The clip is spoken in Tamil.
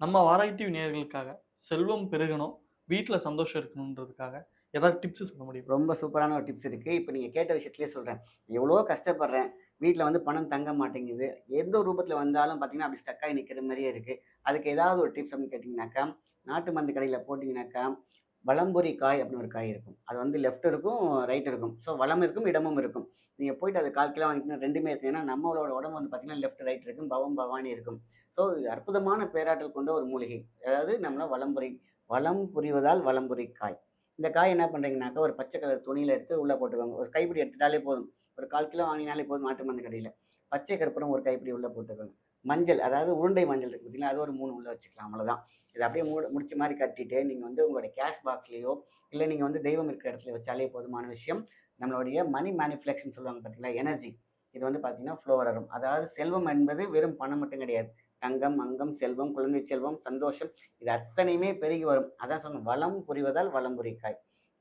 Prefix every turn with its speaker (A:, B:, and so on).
A: நம்ம வாராய்டி நேர்களுக்காக செல்வம் பெருகணும் வீட்டில் சந்தோஷம் இருக்கணுன்றதுக்காக ஏதாவது டிப்ஸ் சொல்ல முடியும்?
B: ரொம்ப சூப்பரான ஒரு டிப்ஸ் இருக்குது இப்போ நீங்கள் கேட்ட விஷயத்துலேயே சொல்கிறேன் எவ்வளோ கஷ்டப்படுறேன். வீட்டில் வந்து பணம் தங்க மாட்டேங்குது. எந்த ரூபத்தில் வந்தாலும் பார்த்தீங்கன்னா அப்படி ஸ்டக்காகி நிற்கிற மாதிரியே இருக்குது அதுக்கு ஏதாவது ஒரு டிப்ஸ் அப்படின்னு கேட்டிங்கனாக்கா நாட்டு மருந்து கடையில் போட்டிங்கனாக்கா வலம்புரி காய் அப்படின்னு ஒரு காய் இருக்கும். அது வந்து லெஃப்ட் இருக்கும் ரைட் இருக்கும். ஸோ வளம் இருக்கும் இடமும் இருக்கும். நீங்கள் போயிட்டு அது கால் கிலோ வாங்கிட்டீங்கன்னா ரெண்டுமே இருக்குது ஏன்னா நம்மளோட உடம்பு வந்து பார்த்தீங்கன்னா லெஃப்ட் ரைட் இருக்கும் பவம் பவானி இருக்கும். ஸோ இது அற்புதமான பேராற்றல் கொண்ட ஒரு மூலிகை. அதாவது நம்மள வலம்புரி வளம் புரிவதால் வலம்புரி காய் இந்த காய் என்ன பண்ணுறீங்கனாக்கா ஒரு பச்சை கலர் துணியில் எடுத்து உள்ளே போட்டுக்கோங்க. ஒரு கைப்பிடி எடுத்துட்டாலே போதும். ஒரு கால் கிலோ வாங்கினாலே போதும் மாட்டு மருந்து கடையில். பச்சை கற்பூரம் ஒரு கைப்பிடி உள்ளே போட்டுக்கோங்க. மஞ்சள் அதாவது உருண்டை மஞ்சள் இருக்குது பார்த்தீங்களா அது ஒரு மூணு உள்ளே வச்சுக்கலாம் அவ்வளோதான் இதை அப்படியே மூட முடிச்ச மாதிரி கட்டிட்டு நீங்கள் வந்து உங்களுடைய கேஷ் பாக்ஸ்லேயோ இல்லை நீங்கள் வந்து தெய்வம் இருக்கிற இடத்துல வச்சாலே போதுமான விஷயம் நம்மளுடைய மணி மேனிஃபுலேஷன் சொல்லுவாங்க பார்த்தீங்களா எனர்ஜி இது வந்து பார்த்தீங்கன்னா ஃப்ளோ வரும் அதாவது செல்வம் என்பது வெறும் பணம் மட்டும் கிடையாது. தங்கம் அங்கம் செல்வம் குழந்தை செல்வம் சந்தோஷம் இது அத்தனையுமே பெருகி வரும். அதான் சொன்ன வளம் புரிவதால் வளம் புரிக்காய்.